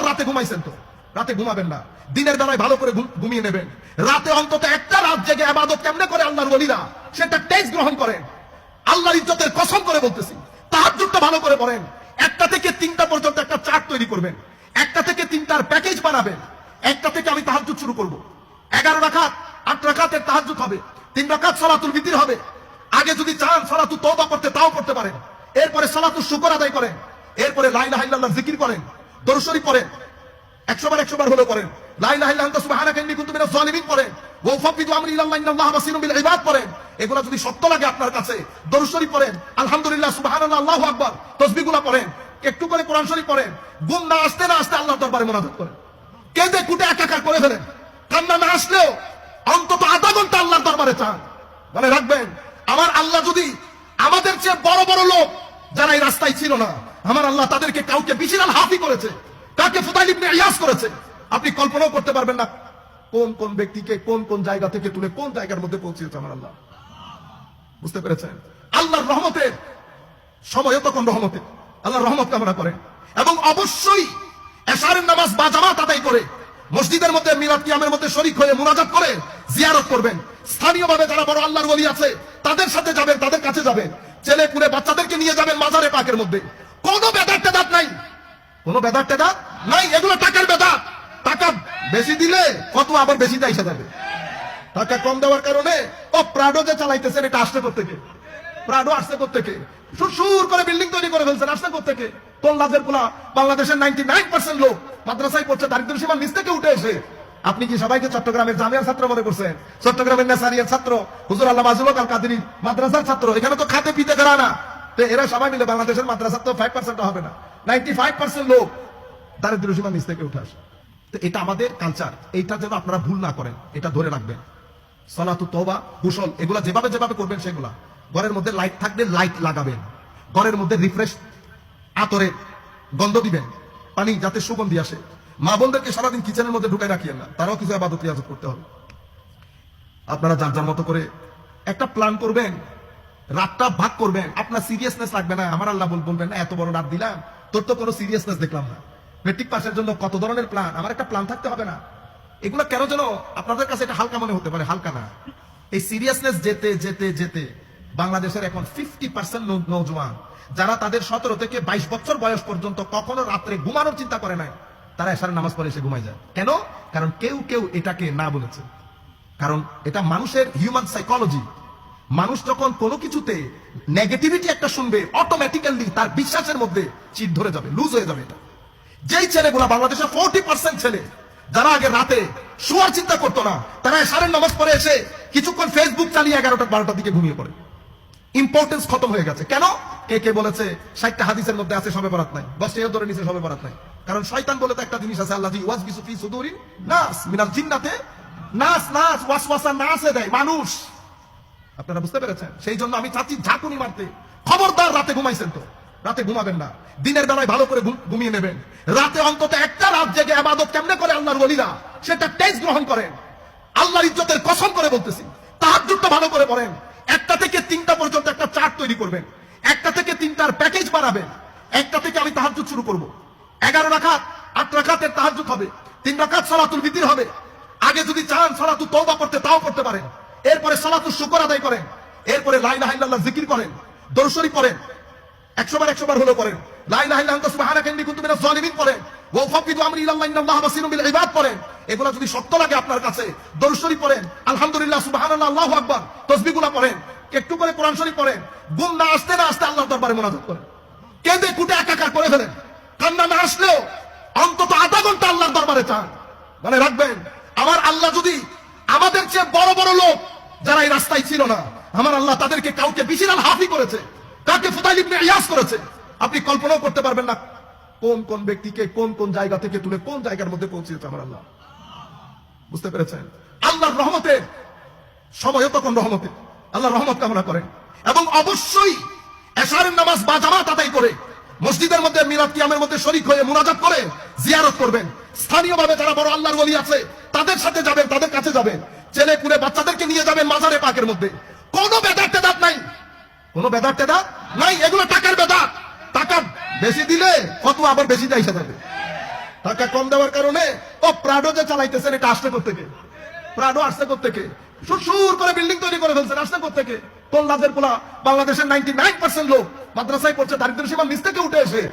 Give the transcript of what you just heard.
খবরদার রাতে ঘুমাইছেন তো? রাতে ঘুমাবেন না। দিনের বেলায় ভালো করে ঘুমিয়ে নেবেন। রাতে অন্তত একটা রাত জেগে আবাদত কেমনে করে আল্লাহর বলিরা সেটা টেক্সট গ্রহণ করেন। আল্লাহর ইজ্জতের কসম করে বলতেছি। তাহাজ্জুদটা ভালো করে পড়েন। একটা থেকে তিনটা পর্যন্ত একটা চার্ট তৈরি করবেন। একটা থেকে তিনটার প্যাকেজ বানাবেন। একটা থেকে আমি তাহাজ্জুদ শুরু করব। এগারো রাখাত, আট রাখাতের তাহাজ্জুদ হবে। তিন রাখাত সলাতুল বিতির হবে। আগে যদি চান সলাতু তওবা করতে, তাও করতে পারেন। এরপরে সলাতু শুকর আদায় করেন। এরপরে লা ইলাহা ইল্লাল্লাহ জিকির করেন। দরুদ শরীফ পড়েন। একশো বার একশো বার হলো করেন লা ইলাহা ইল্লা আনতা সুবহানাকা ইন্নী কুনতু মিনাজ পড়েন। করে না করেন। আসলেও অন্তত আধা ঘণ্টা চান। মানে রাখবেন, আমার আল্লাহ যদি আমাদের চেয়ে বড় বড় লোক, যারা এই রাস্তায় ছিল না আমার আল্লাহ তাদেরকে কাউকে বিশাল হাফি করেছে কাকে ফুদাইল ইবনে ইয়াস করেছে। আপনি কল্পনাও করতে পারবেন না কোন কোন ব্যক্তিকে কোন কোন জায়গা থেকে তুলে কোন জায়গার মধ্যে পৌঁছেছে আমার আল্লাহ। বুঝতে পেরেছেন? আল্লাহর রহমতের সময় তখন রহমতে, আল্লাহর রহমত কামনা করেন এবং অবশ্যই এশারের নামাজ বা জামাত আদায় করে মসজিদের মধ্যে, মিলাদ কিয়ামের মধ্যে শরিক হয়ে মুনাজাত করে জিয়ারত করবেন। স্থানীয়ভাবে যারা বড় আল্লাহর ওলি আছে, তাদের সাথে যাবেন, তাদের কাছে যাবেন। ছেলে পুরে বাচ্চাদেরকে নিয়ে যাবেন মাজারে পাকের মধ্যে। কোনো বেদার টেদাত নাই। কোনো বেদার টেদাত নাই, এগুলো টাকার বেদাত। টাকা বেশি দিলে কত আবার বেশি চাইসা যাবে। টাকা কম দেওয়ার কারণে, ও প্রাডো যে চালাইতেছেন, এটা আসতে থেকে প্রাডো আসতে থেকে সুর করে বিল্ডিং তৈরি করে ফেলছেন আসতে থেকে কোন লাজের পোলা, বাংলাদেশের নাইনটি নাইন পার্সেন্ট লোক মাদ্রাসায় পড়ছে, দারিদ্র সীমার নিচ থেকে উঠে এসে। আপনি কি সবাইকে চট্টগ্রামের জামিয়ার ছাত্র মনে করছেন? চট্টগ্রামের নেসারিয়ার ছাত্র, হুজুর আল্লাহ মাজুল আল কাদিনী মাদ্রাসার ছাত্র, এখানে তো খাতে পিতে করা না। এরা সবাই মিলে বাংলাদেশের মাদ্রাসা তো ফাইভ পার্সেন্ট হবে না। নাইনটি ফাইভ পার্সেন্ট লোক দারিদ্র সীমার নিচ থেকে উঠে আসে। তো এটা আমাদের কালচার এইটা যেন আপনারা ভুল না করেন, এটা ধরে রাখবেন। সলাতু তোবা কুশল এগুলা যেভাবে যেভাবে করবেন সেগুলা। ঘরের মধ্যে লাইট থাকলে লাইট লাগাবেন। ঘরের মধ্যে রিফ্রেশ আতরে গন্ধ দিবেন। পানি যাতে সুগন্ধি আসে। মা বোনদেরকে সারাদিন কিচেনের মধ্যে ঢুকাই রাখিয়েন না। তারাও কিছু আবাদত করতে হবে। আপনারা যার যার মতো করে একটা প্ল্যান করবেন। রাতটা ভাগ করবেন। আপনার সিরিয়াসনেস লাগবে না। আমার আল্লাহ বল- বলবেন, না, এত বড় রাত দিলাম। তোর তো কোনো সিরিয়াসনেস দেখলাম না। মেট্রিক পাসের জন্য কত ধরনের প্ল্যান আমার একটা প্ল্যান থাকতে হবে না। এগুলো কেন যেন আপনাদের কাছে এটা হালকা মনে হতে পারে, হালকা না। এই সিরিয়াসনেস যেতে যেতে যেতে বাংলাদেশের এখন ফিফটি পার্সেন্ট নৌজওয়ান যারা তাদের সতেরো থেকে বাইশ বছর বয়স পর্যন্ত কখনো রাত্রে ঘুমানোর চিন্তা করে নাই, তারা এসারে নামাজ পড়ে এসে ঘুমায় যায়। কেন? কারণ কেউ কেউ এটাকে না বলেছে। কারণ এটা মানুষের হিউম্যান সাইকোলজি মানুষ যখন কোনো কিছুতে নেগেটিভিটি একটা শুনবে অটোমেটিক্যালি তার বিশ্বাসের মধ্যে চিট ধরে যাবে লুজ হয়ে যাবে এটা। যেই ছেলেগুলা বাংলাদেশের ফোরটি পার্সেন্ট ছেলে, যারা আগে রাতে শোয়ার চিন্তা করতো না, তারা সারের নামাজ পড়ে এসে কিছুক্ষণ ফেসবুক চালিয়ে এগারোটা, বারোটার দিকে ঘুমিয়ে পড়ে। ইম্পর্টেন্স খতম হয়ে গেছে। কেন? কে কে বলেছে, ষাটটা হাদিসের মধ্যে আছে, সবে বরাত নাই। বস এও ধরে নিচে সবে বরাত নাই। কারণ শয়তান বলে তো একটা জিনিস আছে, আল্লাহ ওয়াজ বিসু ফি সুদুরিন নাস, মিনাল জিন্নাতে নাস নাস, ওয়াসওয়াসা নাসে দেয় মানুষ। আপনারা বুঝতে পেরেছেন? সেই জন্য আমি চাচ্ছি ঝাঁকুনি মারতে। খবরদার রাতে ঘুমাইছেন তো। রাতে ঘুমাবেন না। দিনের বেলায় ভালো করে ঘুমিয়ে নেবেন। রাতে অন্তত একটা রাত জেগে আবাদত কেমনে করে আল্লাহর বলিরা সেটা টেক্সট গ্রহণ করেন। আল্লাহর ইজ্জতের কসম করে বলতেছি। তাহাজ্জুদটা ভালো করে পড়েন। একটা থেকে তিনটা পর্যন্ত একটা চার্ট তৈরি করবেন। একটা থেকে তিনটার প্যাকেজ বানাবেন। একটা থেকে আমি তাহাজ্জুদ শুরু করব। এগারো রাখাত, আট রাখাতের তাহাজ্জুদ হবে। তিন রাখাত সলাতুল বিতির হবে। আগে যদি চান সলাতু তওবা করতে তাও করতে পারেন। এরপরে সলাতু শুকর আদায় করেন। এরপরে লা ইলাহা জিকির করেন, দরুদ শরীফ পড়েন একশো বার একশো বার হলো করেন আল্লাহু করে করেন। করে কান্না না আসলেও অন্তত আধা ঘণ্টা আল্লাহর দরবারে চান। মানে রাখবেন, আমার আল্লাহ যদি আমাদের চেয়ে বড় বড় লোক যারা এই রাস্তায় ছিল না, আমার আল্লাহ তাদেরকে কাউকে বিশাল হাফি করেছে কাকে ফুদাইল ইবনে করেছে। আপনি কল্পনাও করতে পারবেন না কোন কোন ব্যক্তিকে কোন কোন জায়গা থেকে তুলে কোন জায়গার মধ্যে পৌঁছেছে আমার আল্লাহ। বুঝতে পেরেছেন? আল্লাহর রহমতে সময় তখন রহমতে। আল্লাহ রহমত কামনা করেন। এবং অবশ্যই এশারের নামাজ বা জামাত আদায় করে মসজিদের মধ্যে, মিলাদ কিয়ামের মধ্যে শরিক হয়ে মুনাজাত করে জিয়ারত করবেন। স্থানীয়ভাবে যারা বড় আল্লাহর ওলি আছে, তাদের সাথে যাবেন, তাদের কাছে যাবেন। ছেলে পুরে বাচ্চাদেরকে নিয়ে যাবেন মাজারে পাকের মধ্যে। কোনো বেদার টেদাত নাই। কোনো বেদার টেদাত নাই, এগুলো টাকার বেদাত। টাকা বেশি দিলে কত আবার বেশি চাইসা যাবে। টাকা কম দেওয়ার কারণে, ও প্রাডো যে চালাইতেছেন, এটা আসছে থেকে প্রাডো আসছে থেকে সুর করে বিল্ডিং তৈরি করে ফেলছেন, আসছে থেকে কোন রাজের পোলা? বাংলাদেশের নাইনটি নাইন পার্সেন্ট লোক মাদ্রাসায় পড়ছে দারিদ্র সীমার নিচ থেকে উঠে এসে।